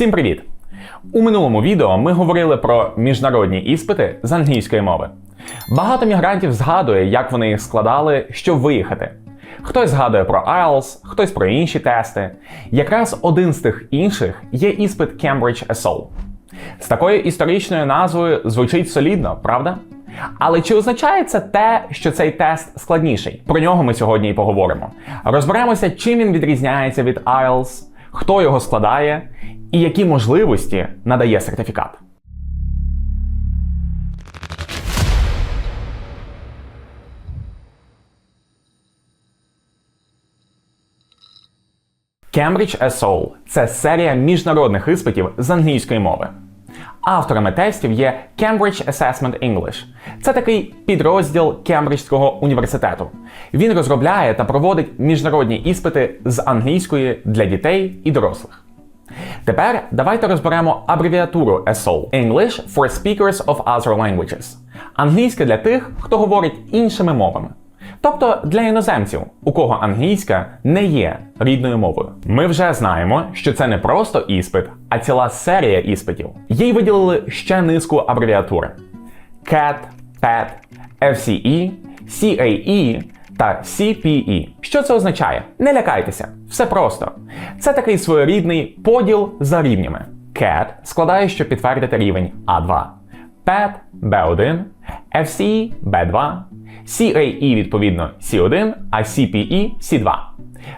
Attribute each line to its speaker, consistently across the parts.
Speaker 1: Всім привіт! У минулому відео ми говорили про міжнародні іспити з англійської мови. Багато мігрантів згадує, як вони їх складали, щоб виїхати. Хтось згадує про IELTS, хтось про інші тести. Якраз один з тих інших є іспит Cambridge ESOL. З такою історичною назвою звучить солідно, правда? Але чи означає це те, що цей тест складніший? Про нього ми сьогодні і поговоримо. Розберемося, чим він відрізняється від IELTS, хто його складає і які можливості надає сертифікат. Cambridge SO – це серія міжнародних іспитів з англійської мови. Авторами тестів є Cambridge Assessment English. Це такий підрозділ Кембриджського університету. Він розробляє та проводить міжнародні іспити з англійської для дітей і дорослих. Тепер давайте розберемо абревіатуру ESOL – English for Speakers of Other Languages. Англійська для тих, хто говорить іншими мовами. Тобто для іноземців, у кого англійська не є рідною мовою. Ми вже знаємо, що це не просто іспит, а ціла серія іспитів. Їй виділили ще низку абревіатур: CAT, PET, FCE, CAE та CPE. Що це означає? Не лякайтеся, все просто. Це такий своєрідний поділ за рівнями. CAT складає, щоб підтвердити рівень А2, PET B1, FCE B2. CAE, відповідно, C1, а CPE C2.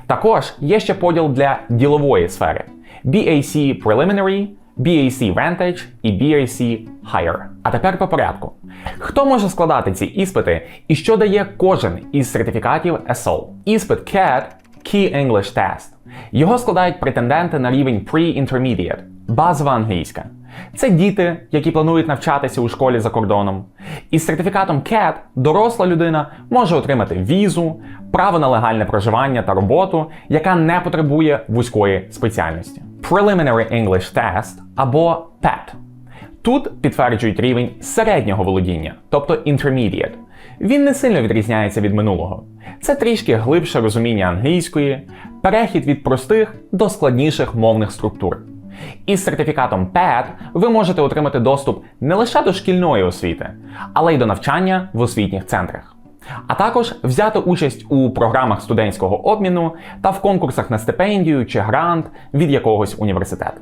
Speaker 1: Також є ще поділ для ділової сфери: BAC Preliminary, BAC Vantage і BAC Higher. А тепер по порядку. Хто може складати ці іспити і що дає кожен із сертифікатів ESOL? Іспит CAT Key English Test. Його складають претенденти на рівень Pre-Intermediate, базова англійська. Це діти, які планують навчатися у школі за кордоном. Із сертифікатом CAT доросла людина може отримати візу, право на легальне проживання та роботу, яка не потребує вузької спеціальності. Preliminary English Test або PET. Тут підтверджують рівень середнього володіння, тобто Intermediate. Він не сильно відрізняється від минулого. Це трішки глибше розуміння англійської, перехід від простих до складніших мовних структур. Із сертифікатом PET ви можете отримати доступ не лише до шкільної освіти, але й до навчання в освітніх центрах. А також взяти участь у програмах студентського обміну та в конкурсах на стипендію чи грант від якогось університету.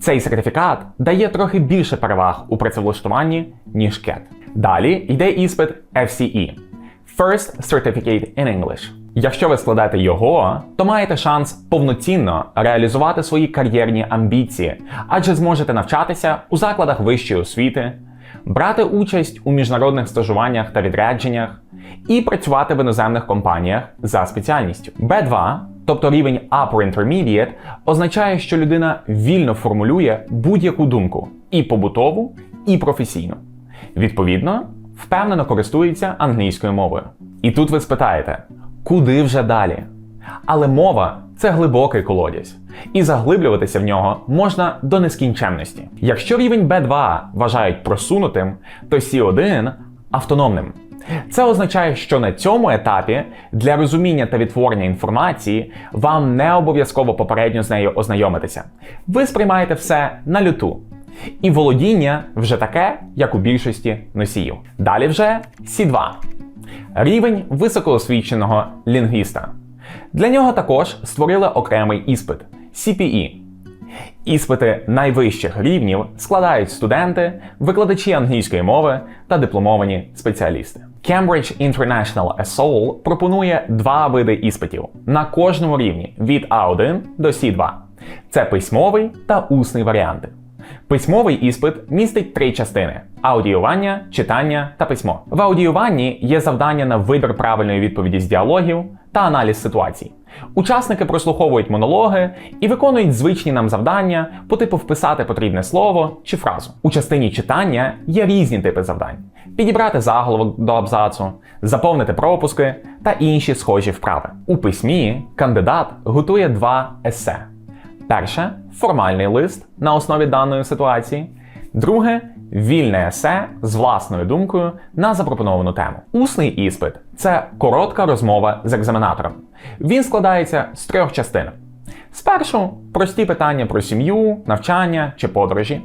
Speaker 1: Цей сертифікат дає трохи більше переваг у працевлаштуванні, ніж CAT. Далі йде іспит FCE First Certificate in English. Якщо ви складаєте його, то маєте шанс повноцінно реалізувати свої кар'єрні амбіції, адже зможете навчатися у закладах вищої освіти, брати участь у міжнародних стажуваннях та відрядженнях і працювати в іноземних компаніях за спеціальністю. B2, тобто рівень Upper Intermediate, означає, що людина вільно формулює будь-яку думку і побутову, і професійну. Відповідно, впевнено користується англійською мовою. І тут ви спитаєте, куди вже далі? Але мова це глибокий колодязь, і заглиблюватися в нього можна до нескінченності. Якщо рівень B2 вважають просунутим, то C1 автономним. Це означає, що на цьому етапі для розуміння та відтворення інформації вам не обов'язково попередньо з нею ознайомитися. Ви сприймаєте все на люту. І володіння вже таке, як у більшості носіїв. Далі вже C2. Рівень високоосвіченого лінгвіста. Для нього також створили окремий іспит CPE. Іспити найвищих рівнів складають студенти, викладачі англійської мови та дипломовані спеціалісти. Cambridge International ESOL пропонує два види іспитів на кожному рівні від А1 до С2. Це письмовий та усний варіанти. Письмовий іспит містить три частини: аудіювання, читання та письмо. В аудіюванні є завдання на вибір правильної відповіді з діалогів та аналіз ситуацій. Учасники прослуховують монологи і виконують звичні нам завдання по типу вписати потрібне слово чи фразу. У частині читання є різні типи завдань: підібрати заголовок до абзацу, заповнити пропуски та інші схожі вправи. У письмі кандидат готує два есе. Перше формальний лист на основі даної ситуації. Друге вільне есе з власною думкою на запропоновану тему. Усний іспит це коротка розмова з екзаменатором. Він складається з трьох частин: Спершу прості питання про сім'ю, навчання чи подорожі.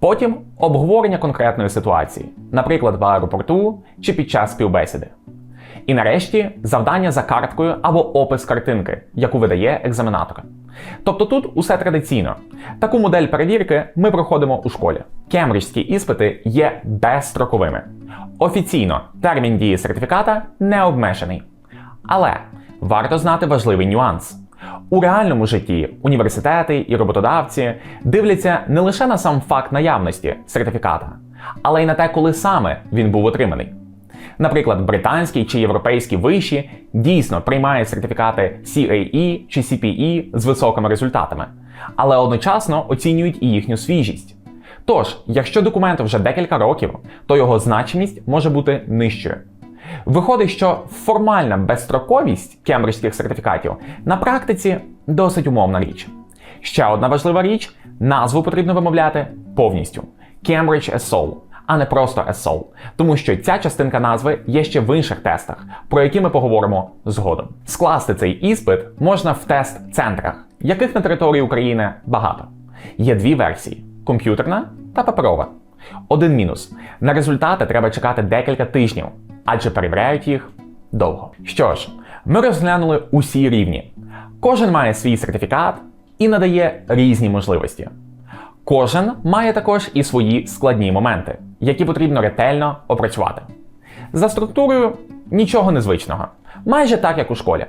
Speaker 1: Потім обговорення конкретної ситуації, наприклад, в аеропорту чи під час співбесіди. І нарешті завдання за карткою або опис картинки, яку видає екзаменатор. Тобто тут усе традиційно. Таку модель перевірки ми проходимо у школі. Кембриджські іспити є безстроковими. Офіційно термін дії сертифіката не обмежений. Але варто знати важливий нюанс. У реальному житті університети і роботодавці дивляться не лише на сам факт наявності сертифіката, але й на те, коли саме він був отриманий. Наприклад, британські чи європейські виші дійсно приймають сертифікати CAE чи CPE з високими результатами, але одночасно оцінюють і їхню свіжість. Тож, якщо документ вже декілька років, то його значимість може бути нижчою. Виходить, що формальна безстроковість кембриджських сертифікатів на практиці досить умовна річ. Ще одна важлива річ: назву потрібно вимовляти повністю Cambridge ESOL, а не просто ESOL, тому що ця частинка назви є ще в інших тестах, про які ми поговоримо згодом. Скласти цей іспит можна в тест-центрах, яких на території України багато. Є дві версії: комп'ютерна та паперова. Один мінус: на результати треба чекати декілька тижнів, адже перевіряють їх довго. Що ж, ми розглянули усі рівні. Кожен має свій сертифікат і надає різні можливості. Кожен має також і свої складні моменти, які потрібно ретельно опрацювати. За структурою нічого незвичного, майже так як у школі.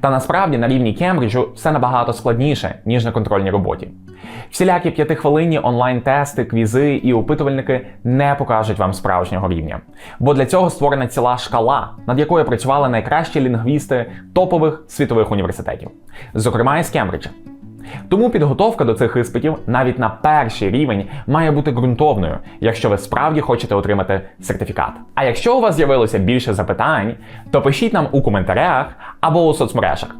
Speaker 1: Та насправді на рівні Кембриджу все набагато складніше, ніж на контрольній роботі. Всілякі п'ятихвилинні онлайн-тести, квізи і опитувальники не покажуть вам справжнього рівня. Бо для цього створена ціла шкала, над якою працювали найкращі лінгвісти топових світових університетів, зокрема із Кембриджа. Тому підготовка до цих іспитів навіть на перший рівень має бути ґрунтовною, якщо ви справді хочете отримати сертифікат. А якщо у вас з'явилося більше запитань, то пишіть нам у коментарях або у соцмережах.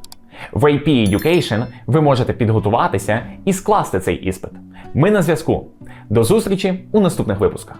Speaker 1: В AP Education ви можете підготуватися і скласти цей іспит. Ми на зв'язку. До зустрічі у наступних випусках.